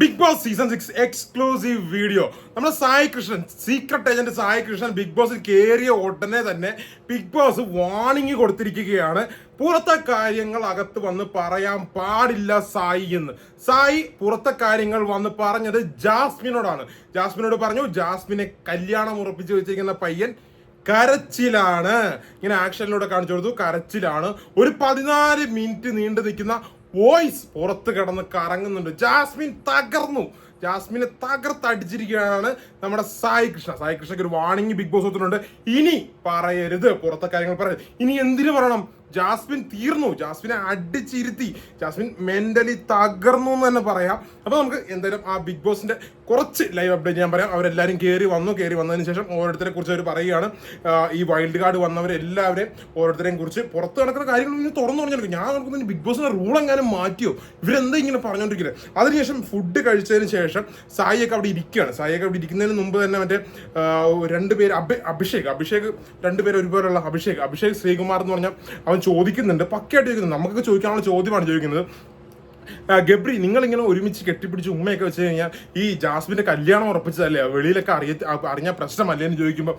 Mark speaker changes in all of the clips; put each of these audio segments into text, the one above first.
Speaker 1: Bigg Boss season six exclusive video നമ്മുടെ Sai Krishnan secret agent Sai Krishnan Bigg ബോസിൽ കയറിയ ഉടനെ തന്നെ ബിഗ് ബോസ് വാണിംഗ് കൊടുത്തിരിക്കുകയാണ്. പുറത്തെ കാര്യങ്ങൾ അകത്ത് വന്ന് പറയാൻ പാടില്ല സായി എന്ന്. സായി പുറത്തെ കാര്യങ്ങൾ വന്ന് പറഞ്ഞത് ജാസ്മിനോടാണ്. ജാസ്മിനോട് പറഞ്ഞു ജാസ്മിനെ കല്യാണം ഉറപ്പിച്ചു വെച്ചിരിക്കുന്ന പയ്യൻ കരച്ചിലാണ്. ഇങ്ങനെ ആക്ഷനിലൂടെ കാണിച്ചു കൊടുത്തു കരച്ചിലാണ്. ഒരു പതിനാല് മിനിറ്റ് നീണ്ടു നിൽക്കുന്ന വോയിസ് പുറത്ത് കിടന്ന് കറങ്ങുന്നുണ്ട്. ജാസ്മിൻ തകർന്നു. ജാസ്മിനെ തകർത്തടിച്ചിരിക്കുകയാണ് നമ്മുടെ സായി കൃഷ്ണ. സായി കൃഷ്ണക്ക് ഒരു വാണിംഗ് ബിഗ് ബോസ് ഒത്തിട്ടുണ്ട് ഇനി പറയരുത്. പുറത്തെ കാര്യങ്ങൾ പറയരുത്. ഇനി എന്തിനു പറയണം ജാസ്മിൻ തീർന്നു. ജാസ്മിനെ അടിച്ചിരുത്തി. ജാസ്മിൻ മെന്റലി തകർന്നു എന്ന് തന്നെ പറയാം. അപ്പൊ നമുക്ക് എന്തായാലും ആ ബിഗ് ബോസിന്റെ കുറച്ച് ലൈവ് അപ്ഡേറ്റ് ഞാൻ പറയാം. അവരെല്ലാവരും കയറി വന്നു. കയറി വന്നതിന് ശേഷം ഓരോരുത്തരെ കുറിച്ച് അവർ പറയുകയാണ്. ഈ വൈൽഡ് കാർഡ് വന്നവരെല്ലാവരെയും ഓരോരുത്തരെയും കുറിച്ച് പുറത്ത് നടക്കുന്ന കാര്യങ്ങൾ ഇങ്ങനെ തുറന്നു പറഞ്ഞു ഞാൻ നമുക്ക് ബിഗ് ബോസിന്റെ റൂൾ എങ്ങാനും മാറ്റിയോ? ഇവരെന്താ ഇങ്ങനെ പറഞ്ഞുകൊണ്ടിരിക്കുന്നത് അതിനുശേഷം ഫുഡ് കഴിച്ചതിന് ശേഷം സായിയൊക്കെ അവിടെ ഇരിക്കുകയാണ്. സായിയൊക്കെ അവിടെ ഇരിക്കുന്നതിന് മുമ്പ് തന്നെ മറ്റേ രണ്ട് പേര് അഭി അഭിഷേക്. അഭിഷേക് രണ്ടുപേരും ഒരുപോലുള്ള അഭിഷേക്. അഭിഷേക് ശ്രീകുമാർ എന്ന് പറഞ്ഞാൽ അവൻ ചോദിക്കുന്നുണ്ട്. പക്കയായിട്ട് ചോദിക്കുന്നുണ്ട് നമുക്കൊക്കെ ചോദിക്കാനുള്ള ചോദ്യമാണ് ചോദിക്കുന്നത്. ഗബ്രി നിങ്ങളിങ്ങനെ ഒരുമിച്ച് കെട്ടിപ്പിടിച്ച് ഉമ്മയൊക്കെ വെച്ച് കഴിഞ്ഞാൽ ഈ ജാസ്മിന്റെ കല്യാണം ഉറപ്പിച്ചതല്ലേ? വെളിയിലൊക്കെ അറിയ അറിഞ്ഞ പ്രശ്നമല്ലേ എന്ന് ചോദിക്കുമ്പോൾ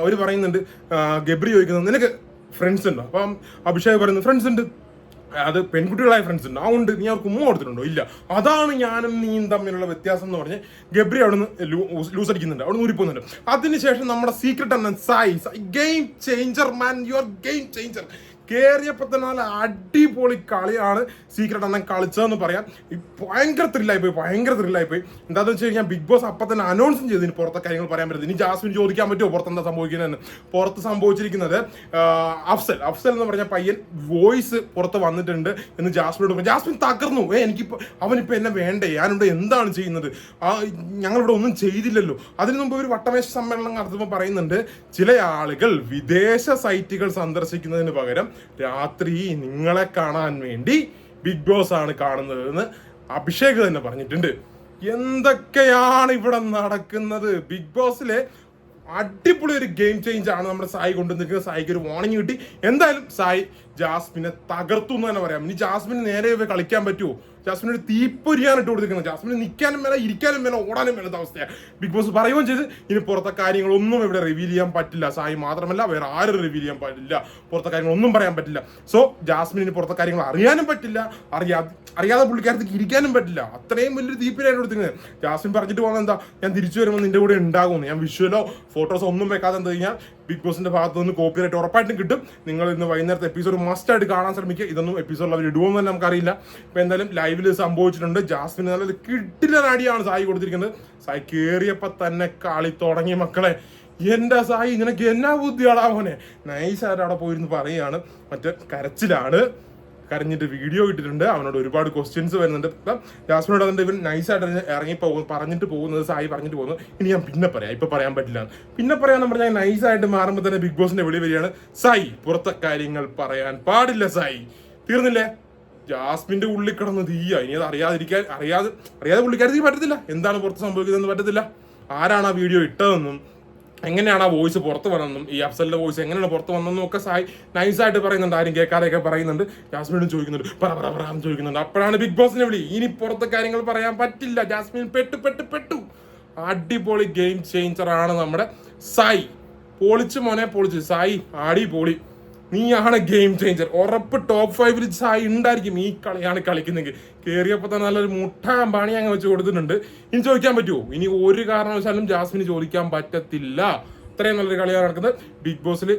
Speaker 1: അവർ പറയുന്നുണ്ട്. ഗബ്രി ചോദിക്കുന്നത് നിനക്ക് ഫ്രണ്ട്സ് ഉണ്ടോ? അപ്പം അഭിഷേക് പറയുന്നു ഫ്രണ്ട്സ് ഉണ്ട്. അത് പെൺകുട്ടികളായ ഫ്രണ്ട്സ് ഉണ്ട്. ആ ഉണ്ട്. നീ അവർക്ക് ഉമ്മ കൊടുത്തിട്ടുണ്ടോ? ഇല്ല. അതാണ് ഞാനും നീയും തമ്മിലുള്ള വ്യത്യാസം എന്ന് പറഞ്ഞ് ഗബ്രി അവിടെ നിന്ന് ലൂസ് അടിക്കുന്നുണ്ട്. അവിടെ ഊരിപ്പോകുന്നുണ്ട്. അതിനുശേഷം നമ്മുടെ secret Annan Sai game changer man your game changer കേറിയപ്പോ തന്നെ നല്ല അടിപൊളി കളിയാണ് സീക്രട്ട് അണ്ണൻ കളിച്ചതെന്ന് പറയാം. ഭയങ്കര ത്രില്ലായി പോയി ഭയങ്കര ത്രില്ലായി പോയി. എന്താണെന്ന് വെച്ച് കഴിഞ്ഞാൽ ബിഗ് ബോസ് അപ്പം തന്നെ അനൗൺസും ചെയ്തു. ഇനി പുറത്തെ കാര്യങ്ങൾ പറയാൻ പറ്റും ഇനി ജാസ്മിൻ ചോദിക്കാൻ പറ്റുമോ പുറത്ത് എന്താ സംഭവിക്കുന്നതെന്ന്? പുറത്ത് സംഭവിച്ചിരിക്കുന്നത് അഫ്സൽ. അഫ്സൽ എന്ന് പറഞ്ഞ പയ്യൻ വോയിസ് പുറത്ത് വന്നിട്ടുണ്ട് എന്ന് ജാസ്മിനോട് ജാസ്മിൻ തകർന്നു. ഏ എനിക്കിപ്പോൾ അവനിപ്പോൾ എന്നെ വേണ്ടേ? ഞാനിവിടെ എന്താണ് ചെയ്യുന്നത്? ഞങ്ങളിവിടെ ഒന്നും ചെയ്തില്ലല്ലോ. അതിനു മുമ്പ് ഒരു വട്ടമേശ സമ്മേളനം നടത്തുമ്പോൾ പറയുന്നുണ്ട് ചില ആളുകൾ വിദേശ സൈറ്റുകൾ സന്ദർശിക്കുന്നതിന് പകരം രാത്രി നിങ്ങളെ കാണാൻ വേണ്ടി ബിഗ് ബോസ് ആണ് കാണുന്നത് എന്ന് അഭിഷേക് തന്നെ പറഞ്ഞിട്ടുണ്ട്. എന്തൊക്കെയാണ് ഇവിടെ നടക്കുന്നത്? ബിഗ് ബോസിലെ അടിപൊളി ഒരു ഗെയിം ചേഞ്ച് ആണ് നമ്മുടെ സായി കൊണ്ടുവന്നിരിക്കുന്നത്. സായിക്ക് ഒരു വാർണിംഗ് കിട്ടി. എന്തായാലും സായി ജാസ്മിനെ തകർത്തു എന്ന് തന്നെ പറയാം. ഇനി ജാസ്മിന് നേരെ കളിക്കാൻ പറ്റുമോ ജാസ്മിന് ഒരു തീപ്പൊരിയാണ് ഇട്ട് കൊടുത്തിരിക്കുന്നത്. ജാസ്മിന് നിൽക്കാനും മേലെ ഇരിക്കാനും മേലെ ഓടാനും വേണ്ട അവസ്ഥയാണ് ബിഗ് ബോസ് പറയുകയും ചെയ്ത് ഇനി പുറത്തെ കാര്യങ്ങളൊന്നും ഇവിടെ റിവീൽ ചെയ്യാൻ പറ്റില്ല. സായി മാത്രമല്ല വേറെ ആരും റിവീൽ ചെയ്യാൻ പറ്റില്ല പുറത്തെ കാര്യങ്ങളൊന്നും പറയാൻ പറ്റില്ല. സോ ജാസ്മിന് പുറത്തെ കാര്യങ്ങൾ അറിയാനും പറ്റില്ല. അറിയാതെ അറിയാതെ പുള്ളിക്കാരത്തേക്ക് ഇരിക്കാനും പറ്റില്ല. അത്രയും വലിയൊരു തീപ്പിനായിട്ട് കൊടുത്തിരിക്കുന്നത്. ജാസ്മിൻ പറഞ്ഞിട്ട് പോകുന്നത് എന്താ? ഞാൻ തിരിച്ചു വരുമ്പോൾ നിന്റെ കൂടെ ഉണ്ടാകുമെന്ന്. ഞാൻ വിഷ്വലോ ഫോട്ടോസോ ഒന്നും വെക്കാതെ എന്താ കഴിഞ്ഞാൽ ബിഗ് ബോസിന്റെ ഭാഗത്ത് നിന്ന് കോപ്പി റൈറ്റ് ഉറപ്പായിട്ടും കിട്ടും. നിങ്ങൾ ഇന്ന് വൈകുന്നേരത്തെ എപ്പിസോഡ് മസ്റ്റ് ആയിട്ട് കാണാൻ ശ്രമിക്കുക. ഇതൊന്നും എപ്പിസോഡിൽ അവർ ഇടുമെന്ന് തന്നെ നമുക്കറിയില്ല. ഇപ്പം എന്തായാലും ലൈവിൽ സംഭവിച്ചിട്ടുണ്ട്. ജാസ്മിൻ നല്ലൊരു കിട്ടിലനാടിയാണ് സായി കൊടുത്തിരിക്കുന്നത്. സായി കേറിയപ്പോ തന്നെ കളി തുടങ്ങി മക്കളെ. എന്റെ സായി നിനക്ക് എന്നാ ബുദ്ധിയാടാ മോനെ? നൈസായിട്ട് അവിടെ പോയിരുന്ന് പറയുകയാണ്. മറ്റേ കരച്ചിലാണ്. കരഞ്ഞിട്ട് വീഡിയോ ഇട്ടിട്ടുണ്ട്. അവനോട് ഒരുപാട് ക്വസ്റ്റ്യൻസ് വരുന്നുണ്ട്. ഇപ്പം ജാസ്മിനോട് അതിന്റെ ഇവൻ നൈസായിട്ട് ഇറങ്ങി പോകും പറഞ്ഞിട്ട് പോകുന്നത് സായി പറഞ്ഞിട്ട് പോകുന്നു. ഇനി ഞാൻ പിന്നെ പറയാം. ഇപ്പൊ പറയാൻ പറ്റില്ല. പിന്നെ പറയാന്ന് പറഞ്ഞാൽ നൈസായിട്ട് മാറുമ്പോൾ തന്നെ ബിഗ് ബോസിന്റെ വെളി വരികയാണ്. സായി പുറത്തെ കാര്യങ്ങൾ പറയാൻ പാടില്ല സായി. തീർന്നില്ലേ? ജാസ്മിന്റെ ഉള്ളിൽ കിടന്ന് തീയ ഇനി അത് അറിയാതിരിക്കാൻ അറിയാതെ അറിയാതെ പുള്ളിക്കാരത്തേക്ക് പറ്റത്തില്ല. എന്താണ് പുറത്ത് സംഭവിക്കുന്നതെന്ന് പറ്റത്തില്ല. ആരാണ് ആ വീഡിയോ ഇട്ടതെന്നും എങ്ങനെയാണ് ആ വോയിസ് പുറത്ത് വന്നതെന്നും ഈ അഫ്സലിന്റെ വോയിസ് എങ്ങനെയാണ് പുറത്ത് വന്നതെന്നും ഒക്കെ സായി നൈസായിട്ട് പറയുന്നുണ്ട് ആരും കേൾക്കാതെയൊക്കെ പറയുന്നുണ്ട്. ജാസ്മിനും ചോദിക്കുന്നുണ്ട് പറ പറ പറ ചോദിക്കുന്നുണ്ട്. അപ്പോഴാണ് ബിഗ് ബോസിനെ വിളി. ഇനി പുറത്തെ കാര്യങ്ങൾ പറയാൻ പറ്റില്ല. ജാസ്മിൻ പെട്ടു പെട്ടു പെട്ടു. അടിപൊളി ഗെയിം ചേഞ്ചർ ആണ് നമ്മുടെ സായി. പൊളിച്ച് മോനെ പൊളിച്ച്. സായി ആടി പൊളി നീയാണ് ഗെയിം ചേഞ്ചർ ഉറപ്പ് ടോപ്പ് ഫൈവിൽ സായി ഉണ്ടായിരിക്കും ഈ കളിയാണ് കളിക്കുന്നെങ്കിൽ കയറിയപ്പോൾ തന്നെ നല്ലൊരു മുട്ടാൻ പണി അങ്ങ് വെച്ച് കൊടുത്തിട്ടുണ്ട്. ഇനി ചോദിക്കാൻ പറ്റുമോ? ഇനി ഒരു കാരണവശാലും ജാസ്മിന് ചോദിക്കാൻ പറ്റത്തില്ല. അത്രയും നല്ലൊരു കളിയാണ് നടക്കുന്നത്. ബിഗ് ബോസിൽ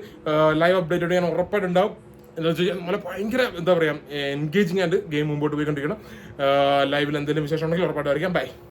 Speaker 1: ലൈവ് അപ്ഡേറ്റ് ഞാൻ ഉറപ്പായിട്ടുണ്ടാവും. എന്താ വെച്ച് കഴിഞ്ഞാൽ ഭയങ്കര എന്താ പറയുക എൻഗേജിങ് ആയിട്ട് ഗെയിം മുമ്പോട്ട് പോയിക്കൊണ്ടിരിക്കണം. ലൈവിൽ എന്തെങ്കിലും വിശേഷം ഉണ്ടെങ്കിൽ ഉറപ്പായിട്ട് വരയ്ക്കാം ബൈ